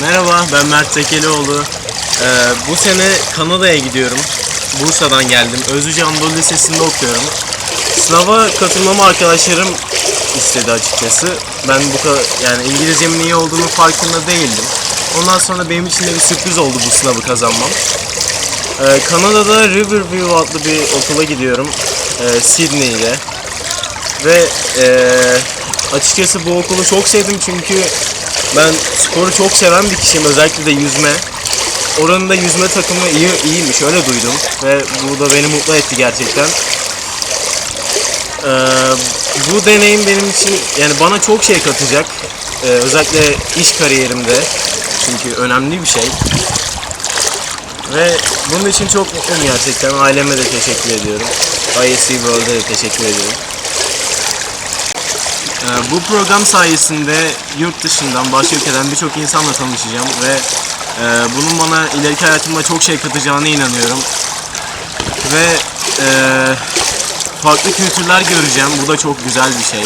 Merhaba, ben Mert Tekelioğlu. Ee, bu sene Kanada'ya gidiyorum. Bursa'dan geldim. Özüce Anadolu Lisesi'nde okuyorum. Sınava katılmamı arkadaşlarım istedi açıkçası. Ben bu kadar yani İngilizcemin iyi olduğunu farkında değildim. Ondan sonra benim için de bir sürpriz oldu bu sınavı kazanmam. Ee, Kanada'da Riverview adlı bir okula gidiyorum. Ee, Sydney'de. Ve eee, açıkçası bu okulu çok sevdim çünkü ben sporu çok seven bir kişiyim özellikle de yüzme. Oranın da yüzme takımı iyi iyiymiş öyle duydum ve bu da beni mutlu etti gerçekten. Eee, bu deneyim benim için yani bana çok şey katacak. Eee, özellikle iş kariyerimde çünkü önemli bir şey. Ve bunun için çok mutluyum gerçekten. Aileme de teşekkür ediyorum. ISC World'e de teşekkür ediyorum. Ee, bu program sayesinde yurt dışından, başka ülkeden birçok insanla tanışacağım ve e, bunun bana ileriki hayatımda çok şey katacağına inanıyorum. Ve e, farklı kültürler göreceğim. Bu da çok güzel bir şey.